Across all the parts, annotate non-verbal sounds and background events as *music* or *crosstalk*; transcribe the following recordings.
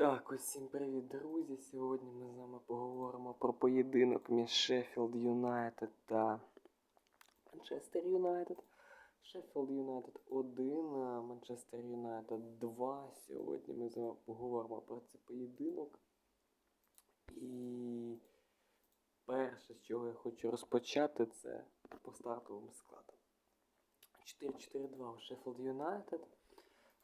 Так, усім привіт, друзі. Сьогодні ми з вами поговоримо про поєдинок між Шеффілд Юнайтед та Манчестер Юнайтед. Шеффілд Юнайтед 1, а Манчестер Юнайтед 2. Сьогодні ми з вами поговоримо про цей поєдинок. І перше, з чого я хочу розпочати, це по стартовому складу. 4-4-2 у Шеффілд Юнайтед.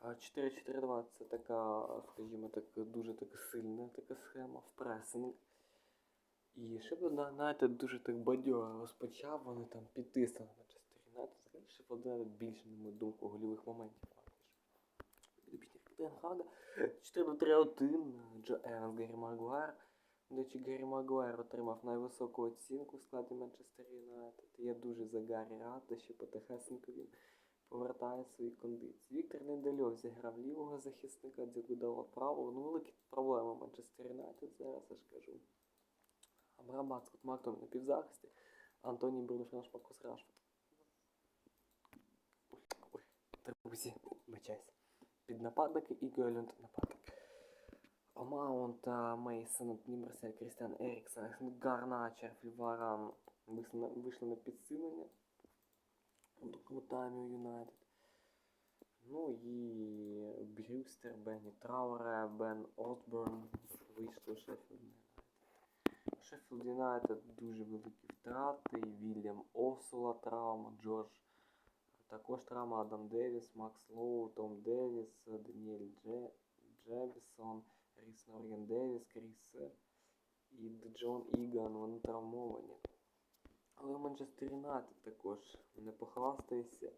А 4-4-2 це така, скажімо так, дуже така сильна така схема в пресинг. І Шеффілд Юнайтед дуже так бадьоро розпочав, вони там підтиснули Манчестер Юнайтед. Взагалі Шеффілд Юнайтед більше, на мою думку, гольових моментів Тенхага. 4-3-1, Джо Еванс, Гаррі Магуайр. До речі, Гаррі Магуайр отримав найвисоку оцінку в складі Манчестер Юнайтед. Я дуже за Гаррі рад, що потихесенько він повертає свої кондиції. Віктор Недельов зіграв лівого захисника, Дзюгудало правого. Ну, великі проблеми Манчестер Юнайтед зараз, я ж кажу. Амрабат, Скотт Мактом на півзахисті, Антоній Брунш Рашпакус Рашфорд. Ой, друзі, бачайся. Під нападники і Геолюнд нападник. Маунт, Мейсон, Німерсель, Крістіан Еріксон, Гарначер, Фільваран вийшли на підсилення у другому таймі у Юнайтед. Ну і Брюстер, Бенні Трауре, Бен Осборн вийшли у Шеффілд Юнайтед. У Шеффілд Юнайтед дуже великі втрати. Вільям Осула травма, Джордж також травма, Адам Девіс, Макс Лоу, Том Девіс, Даніель Дже, Джебісон, Ріс Норген Девіс, Кріс і Джон Іган, вони травмовані. Але в Манчестер Юнайтед також не похвастається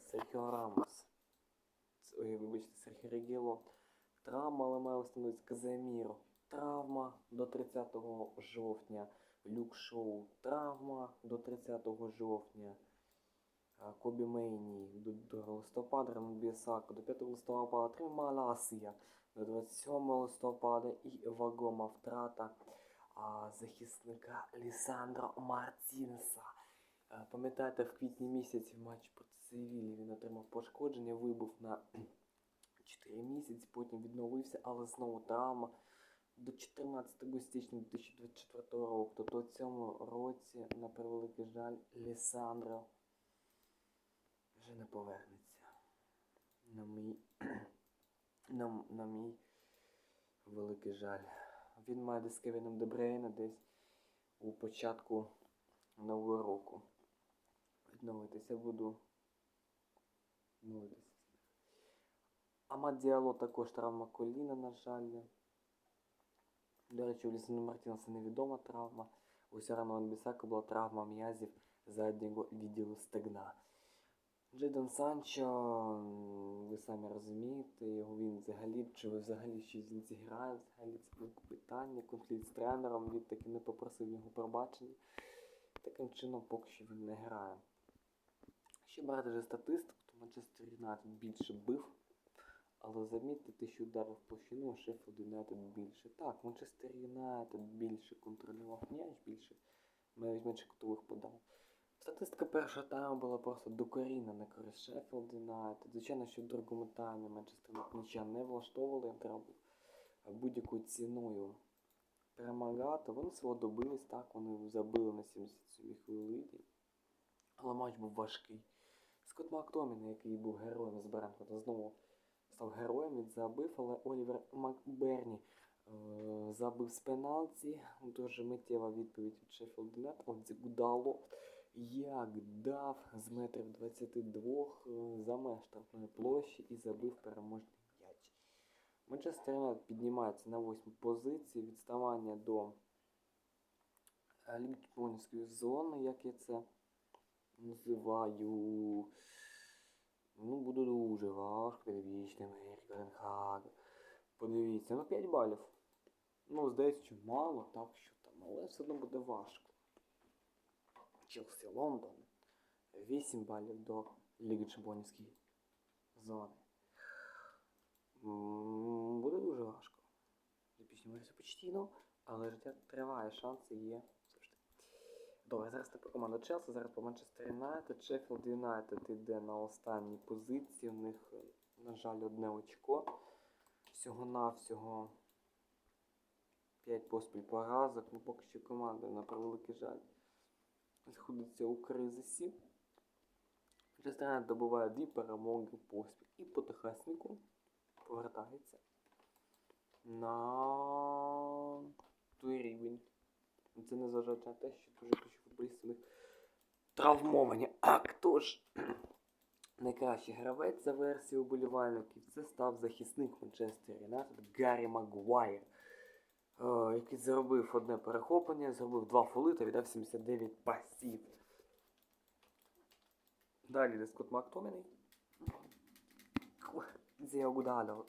Серхіо Рамос. Ой, вибачте, Серхіо Регіло. Травма, але має встановитися Каземіро. Травма до 30 жовтня. Люк Шоу. Травма до 30 жовтня. Кобі Мейні до, до листопада Ремон Біасако, до 5 листопада Трималасія, до 27 листопада і вагома втрата захисника Лісандро Мартінеса. А, Пам'ятаєте, в квітні місяці в матчі проти Севілі він отримав пошкодження, вибув на *clears throat* 4 місяці, потім відновився, але знову травма. До 14 січня 2024 року, тобто в цьому році, на превеликий жаль, Лісандро вже не повернеться. На мій, *clears throat* на, на мій великий жаль. Він має десь з Кевіном Дебрейна десь у початку нового року. Відновитися буду. Відновитися. Амад Діало також травма коліна, на жаль. До речі, у Лісона Мартінеса невідома травма. У Сярано Бісака була травма м'язів заднього відділу стегна. Джейдон Санчо, ви самі розумієте, його він взагалі, чи ви взагалі щось він зіграє, взагалі це було питання, конфлікт з тренером, він таки не попросив його пробачення. Таким чином поки що він не грає. Ще брати вже статистику, то Манчестер Юнайтед більше бив, але замітьте, те, що ударив площину, Шеффілд Юнайтед більше. Так, Манчестер Юнайтед більше контролював м'яч, більше навіть менше кутових подав. Статистика першого тайму була просто докорінна на користь Шеффілд Юнайтед. Звичайно, що в другому таймі Манчестер нічого не влаштовували, треба будь-якою ціною перемагати. Вони свого добились, так, вони забили на 77 хвилині. Але матч був важкий. Скотт Мактомін, який був героєм з Брентфорда, знову став героєм, він забив, але Олівер Макберні е, забив з пеналті. Дуже миттєва відповідь від Шеффілд Юнайтед. От Гудало як дав з метрів 22 е, за меж штрафної площі і забив переможний м'яч. Манчестер Юнайтед піднімається на восьму позицію. Відставання до е, зони, як я це називаю. Ну, буде дуже важко підвічним Геркенхаг. Подивіться, ну 5 балів. Ну, здається, мало, так що там, але все одно буде важко. Челсі Лондон. 8 балів до Ліги Чемпіонської зони. Буде дуже важко. Запічнюватися постійно, але життя триває, шанси є. Добре, зараз тепер команда Челсі, зараз по Манчестер Юнайтед. Шеффілд Юнайтед йде на останній позиції. У них, е, на жаль, одне очко. всього-навсього 5 поспіль поразок, ну поки що команда, на превеликий жаль, знаходиться у кризисі. Частина добуває дві перемоги поспіль і потихесеньку повертається на той рівень. Це не зважаючи на те, що дуже ключові футболісти травмовані. А хто ж *clears throat* найкращий гравець за версією уболівальників? Це став захисник Манчестер Юнайтед Гаррі Магуайр, який зробив одне перехоплення, зробив два фоли та віддав 79 пасів. Далі йде Скотт Мактоміний. Зіагудала.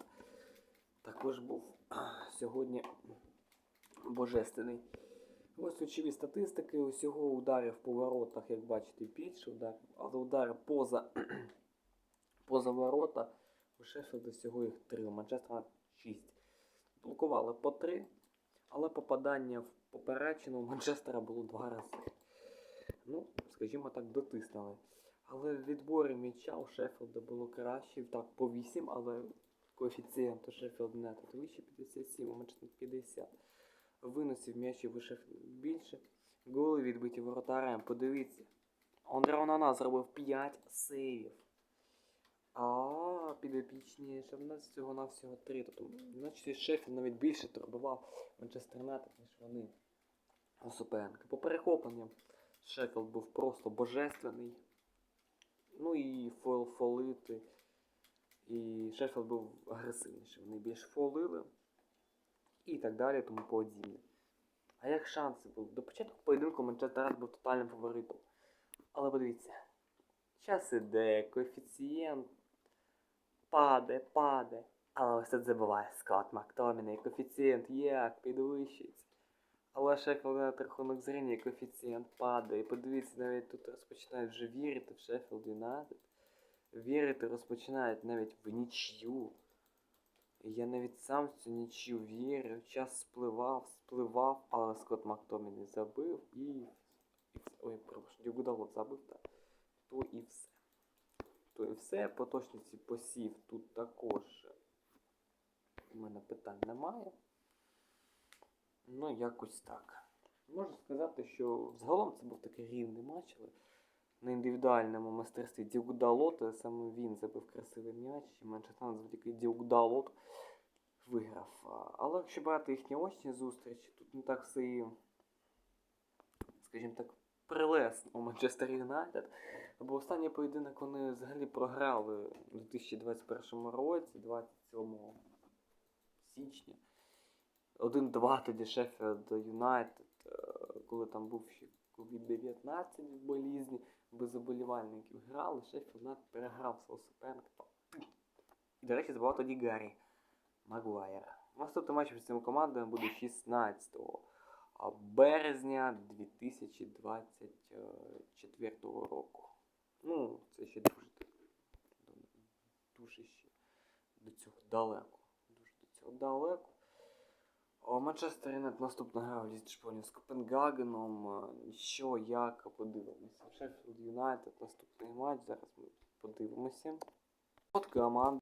Також був сьогодні божественний. Ось ключові статистики. Усього ударів по воротах, як бачите, більше ударів, але удари поза, *clears throat* поза ворота у Шеффілда всього їх 3, у Манчестера 6. Блокували по 3, але попадання в поперечину у Манчестера було два рази. Ну, скажімо так, дотиснули. Але відборі м'яча у Шеффілда було краще, так, по 8, але коефіцієнт у Шеффілд Юнайтед вище 57, у Манчестер 50 виносів м'ячів вище більше. Голи відбиті воротарем. Подивіться. Андре Онана зробив 5 сейвів. А підопічні ще в нас всього на всього 3. Тобто, значить, Шеффілд навіть більше турбував Манчестер Юнайтед, ніж вони у суперника. По перехопленням Шеффілд був просто божественний. Ну і фол фолити. І Шеффілд був агресивніший. Вони більш фолили і так далі, тому подібне. А як шанси були? До початку поєдинку Манчестер був тотальним фаворитом. Але подивіться, час іде, коефіцієнт паде, паде. Але ось тут забуває Скотт Мактоміний, коефіцієнт як підвищується. Але Шеффілд Юнайтед рахунок зріння, коефіцієнт падає. Подивіться, навіть тут розпочинають вже вірити в Шеффілд Юнайтед. Вірити розпочинають навіть в нічю. Я навіть сам в цю нічю вірив, час спливав, спливав, але Скотт Мактоміний забив і. Ой, прошу, Дюгудалот забив, так. То і все. То і все. По точності посів тут також у мене питань немає. Ну, якось так. Можу сказати, що загалом це був такий рівний матч, але на індивідуальному майстерстві Діугдалота, саме він забив красивий м'яч, і Манчестер завдяки Діугдалоту виграв. Але якщо брати їхні очні зустрічі, тут не так все і, скажімо так, прелесно у Манчестер Юнайтед. Бо останній поєдинок вони взагалі програли у 2021 році, 27 січня. 1-2 тоді Шеффілд Юнайтед, е, коли там був ще COVID-19 в болізні, без заболівальників грали, Шеффілд Юнайтед переграв свого. І, до речі, забував тоді Гаррі Магуайр. Наступний матч між цими командами буде 16 березня 2024 року. Ну, це ще дуже, дуже ще до цього далеко. Дуже до цього далеко. Манчестер Юнайтед наступна гра в Лізі з Копенгагеном. Е, Що, як, подивимося. Шеффілд Юнайтед, наступний матч. Зараз ми подивимося. От команди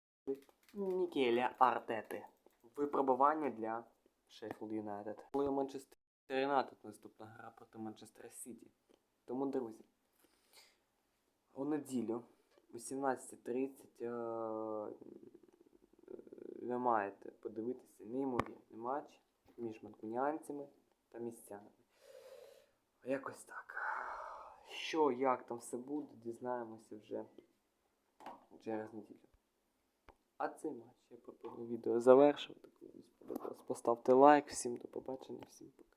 Мікеля Артети. Випробування для Шеффілд Юнайтед. Коли Манчестер Юнайтед наступна гра проти Манчестер Сіті. Тому, друзі, у неділю о 18.30 е, ви маєте подивитися неймовірний матч між манкуніанцями та містянами. Якось так. Що, як там все буде, дізнаємося вже через неділю. А цей матч я пропоную відео завершувати. Поставте лайк. Всім до побачення, всім пока.